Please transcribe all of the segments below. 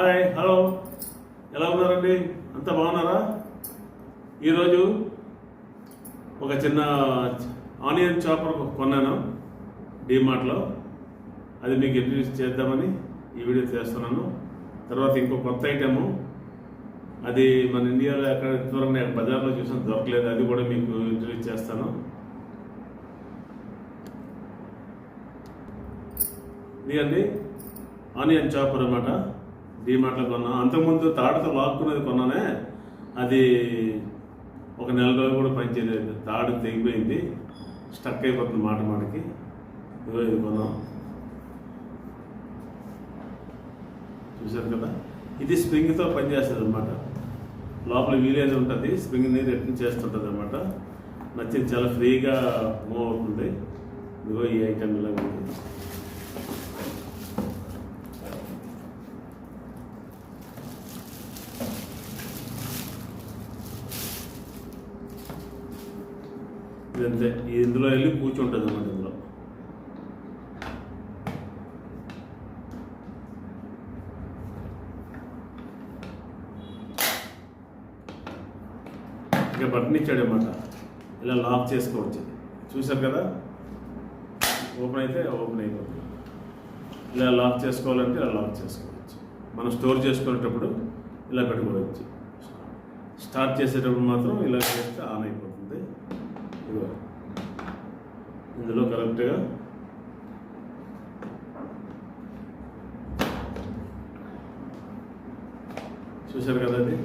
Hi hello. ఎలా ఉన్నారండి? అంతా బాగున్నారా? ఈరోజు ఒక చిన్న ఆనియన్ చాపర్ కొన్నాను డీమార్ట్లో అది మీకు ఇంట్రడ్యూస్ చేద్దామని ఈ వీడియో చేస్తున్నాను. తర్వాత ఇంకో కొత్త ఐటెము అది మన ఇండియాలో ఎక్కడ ఇంతవరకు నేను బజార్లో చూసిన దొరకలేదు. అది కూడా మీకు ఇంట్రడ్యూస్ చేస్తాను. ఇదండి ఆనియన్ చాపర్ అనమాట డీమార్ట్లో కొన్నా. అంతకుముందు తాడుతో లాక్కునేది కొన్నానే అది ఒక నెల రోజులు కూడా పనిచేయలేదు తాడు తెగిపోయింది. స్టక్ అయిపోతుంది మాట మాటకి. ఇదిగో ఇది కొన్నాం. చూశారు కదా? ఇది స్ప్రింగ్తో పనిచేస్తుంది అనమాట లోపల వీలేజ్ ఉంటుంది. స్ప్రింగ్ని రిటర్న్ చేస్తుంటుంది అనమాట నచ్చింది చాలా ఫ్రీగా మూవ్ అవుతుంది. ఇదిగో ఈ ఐటమ్ ఇలా ఉంది. ఇదంతే. ఇందులో వెళ్ళి కూర్చుంటుంది అన్నమాట ఇందులో. ఇక బటన్ ఇచ్చాడు అనమాట ఇలా లాక్ చేసుకోవచ్చు. చూసారు కదా? ఓపెన్ అయితే ఓపెన్ అయిపోతుంది. ఇలా లాక్ చేసుకోవాలంటే ఇలా లాక్ చేసుకోవచ్చు. మనం స్టోర్ చేసుకునేటప్పుడు ఇలా పెట్టుకోవచ్చు. స్టార్ట్ చేసేటప్పుడు మాత్రం ఇలా చేస్తే ఆన్ అయిపోతుంది. ఇందులో కరెక్ట్గా చూశారు కదా అది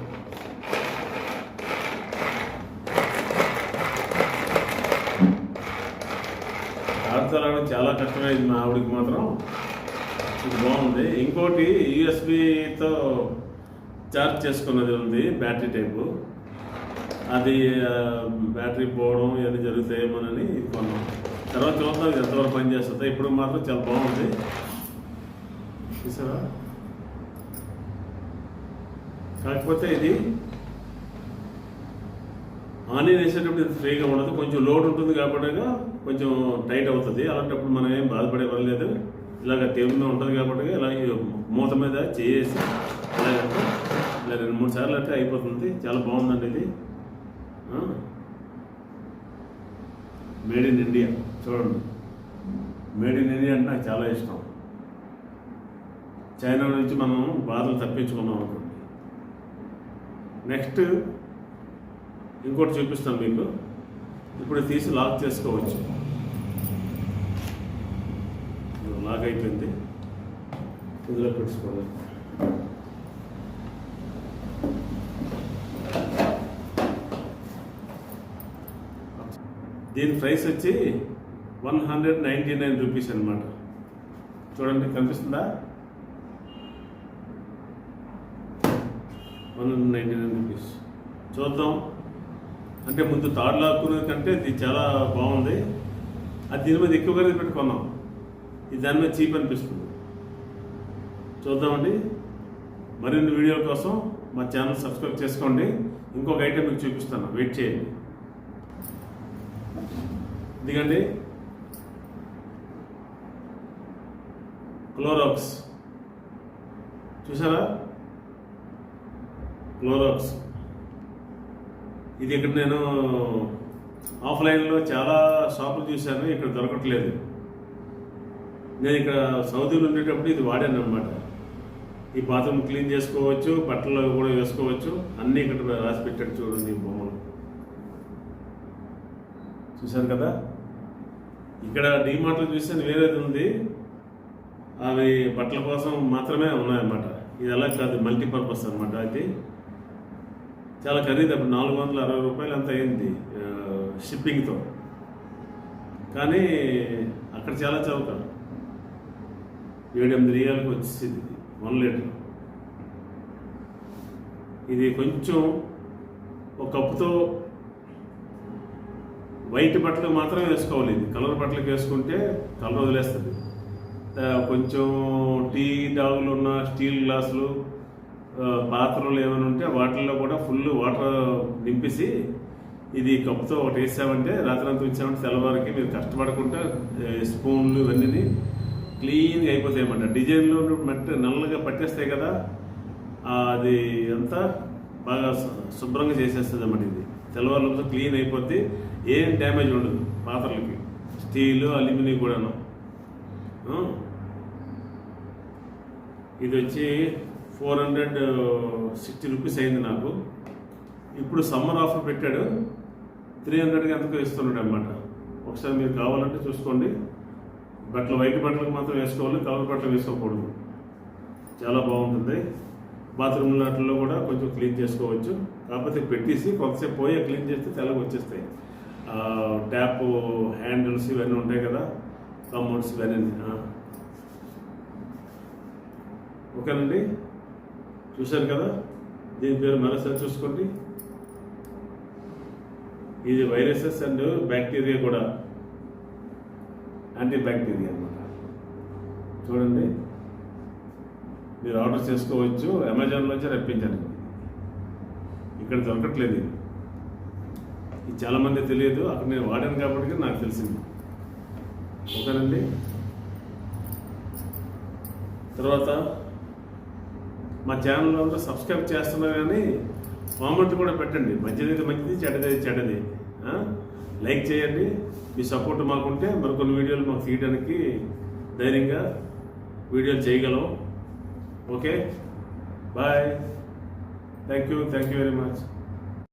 ఆడతారాడు చాలా కష్టమైంది మా ఆవిడకి మాత్రం. ఇది బాగుంది. ఇంకోటి యూఎస్బితో చార్జ్ చేసుకున్నది ఉంది బ్యాటరీ టైపు. అది బ్యాటరీ పోవడం ఇవన్నీ జరుగుతాయేమోనని కొన్నాం. తర్వాత చూద్దాం ఎంతవరకు పనిచేస్తుందో ఇప్పుడు మాత్రం చాలా బాగుంది. చూసారా? కాకపోతే ఇది ఆనియన్ వేసేటప్పుడు ఇది ఫ్రీగా ఉండదు. కొంచెం లోడ్ ఉంటుంది కాబట్టి కొంచెం టైట్ అవుతుంది. అలాంటప్పుడు మనం ఏం బాధపడే పని లేదు. ఇలాగ టేబుల్ మీద ఉంటుంది కాబట్టి ఇలా మూత మీద చేసి ఇలాగంటే ఇలా రెండు మూడు సార్లు అంటే అయిపోతుంది. చాలా బాగుందండి ఇది. మేడ్ ఇన్ ఇండియా చూడండి. మేడ్ ఇన్ ఇండియా అంటే నాకు చాలా ఇష్టం. చైనా నుంచి మనం బాధలు తప్పించుకున్నాం అనుకోండి. నెక్స్ట్ ఇంకోటి చూపిస్తాను మీకు. ఇప్పుడు తీసి లాక్ చేసుకోవచ్చు. లాక్ అయిపోయింది. ఇందులో పెట్టుకోవాలి దీని ప్రైస్ వచ్చి one hundred ninety nine rupees అనమాట చూడండి కనిపిస్తుందా? One hundred ninety nine rupees. చూద్దాం. అంటే ముందు తాడు లాక్కునే కంటే ఇది చాలా బాగుంది. అది దీని మీద ఎక్కువ ఖరీదు పెట్టుకున్నాం ఇది దాని మీద చీప్ అనిపిస్తుంది. చూద్దామండి. మరిన్ని వీడియోల కోసం మా ఛానల్ సబ్స్క్రైబ్ చేసుకోండి. ఇంకొక ఐటెం మీకు చూపిస్తాను. వెయిట్ చేయండి. ఇదిగండి క్లోరాక్స్. చూసారా? క్లోరాక్స్. ఇది ఇక్కడ నేను ఆఫ్లైన్లో చాలా షాపులు చూశాను ఇక్కడ దొరకట్లేదు. నేను ఇక్కడ సౌదీలో ఉండేటప్పుడు ఇది వాడాను అనమాట ఈ బాత్రూమ్ క్లీన్ చేసుకోవచ్చు బట్టలు కూడా వేసుకోవచ్చు అన్నీ ఇక్కడ రాసి పెట్టాడు చూడండి బొమ్మ. చూశారు కదా? ఇక్కడ డిమార్ట్లో చూస్తే వేరేది ఉంది. అవి బట్టల కోసం మాత్రమే ఉన్నాయన్నమాట. ఇది అలా కాదు మల్టీపర్పస్ అనమాట అది. చాలా ఖరీదు అప్పుడు నాలుగు వందల అరవై రూపాయలు అంత అయింది షిప్పింగ్తో. కానీ అక్కడ చాలా చౌక. ఏడు ఎనిమిది రియాలకు వచ్చేసింది వన్ లీటర్. ఇది కొంచెం ఒక కప్పుతో వైట్ బట్టలు మాత్రమే వేసుకోవాలి. ఇది కలర్ బట్టలకు వేసుకుంటే కలర్ వదిలేస్తుంది. కొంచెం టీ డాగులు ఉన్న స్టీల్ గ్లాసులు పాత్రలు ఏమైనా ఉంటే వాటిల్లో కూడా ఫుల్ వాటర్ నింపేసి ఇది కప్పుతో ఒకటి వేసామంటే రాత్రంతా ఉంచామంటే తెల్లవారికి మీరు కష్టపడకుండా స్పూన్లు ఇవన్నీ క్లీన్గా అయిపోతాయి అన్నమాట. డిజైన్లో మట్టి నల్లగా పట్టేస్తాయి కదా అది అంతా బాగా శుభ్రంగా చేసేస్తుంది అన్నమాట ఇది. తెల్లవారులతో క్లీన్ అయిపోద్ది. ఏం డ్యామేజ్ ఉండదు పాత్రలకి. స్టీలు అల్యూమినియం కూడాను. ఇది వచ్చి ఫోర్ హండ్రెడ్ సిక్స్టీ రూపీస్ అయింది నాకు. ఇప్పుడు సమ్మర్ ఆఫర్ పెట్టాడు. త్రీ హండ్రెడ్కి ఎంతకో ఇస్తున్నాడు అనమాట ఒకసారి మీరు కావాలంటే చూసుకోండి. బట్టలు వైట్ బట్టలకు మాత్రం వేసుకోవాలి కవర్ బట్టలు వేసుకోకూడదు. చాలా బాగుంటుంది. బాత్రూమ్ లాట్లలో కూడా కొంచెం క్లీన్ చేసుకోవచ్చు. కాకపోతే పెట్టేసి కొంతసేపు పోయి క్లీన్ చేస్తే తెల్లగా వచ్చేస్తాయి. ట్యాప్ హ్యాండిల్స్ ఇవన్నీ ఉంటాయి కదా కమ్మోడ్స్ ఇవన్నీ ఓకేనండి? చూశారు కదా? దీని పేరు మరోసారి చూసుకోండి. ఇది వైరసెస్ అండ్ బ్యాక్టీరియా కూడా. యాంటీ బ్యాక్టీరియా అన్నమాట. చూడండి. మీరు ఆర్డర్ చేసుకోవచ్చు. అమెజాన్లోంచి రప్పించండి. ఇక్కడ దొరకట్లేదు ఇది చాలామంది తెలియదు అక్కడ నేను వాడాను కాబట్టి నాకు తెలిసింది. ఓకేనండి? తర్వాత మా ఛానల్ అందరూ సబ్స్క్రైబ్ చేస్తున్నారు కానీ కామెంట్ కూడా పెట్టండి. మంచిది మంచిది చెడ్డది చెడ్డది. లైక్ చేయండి. మీ సపోర్ట్ మాకుంటే మరికొన్ని వీడియోలు మాకు తీయడానికి ధైర్యంగా వీడియోలు చేయగలం. Okay? Bye. Thank you thank you very much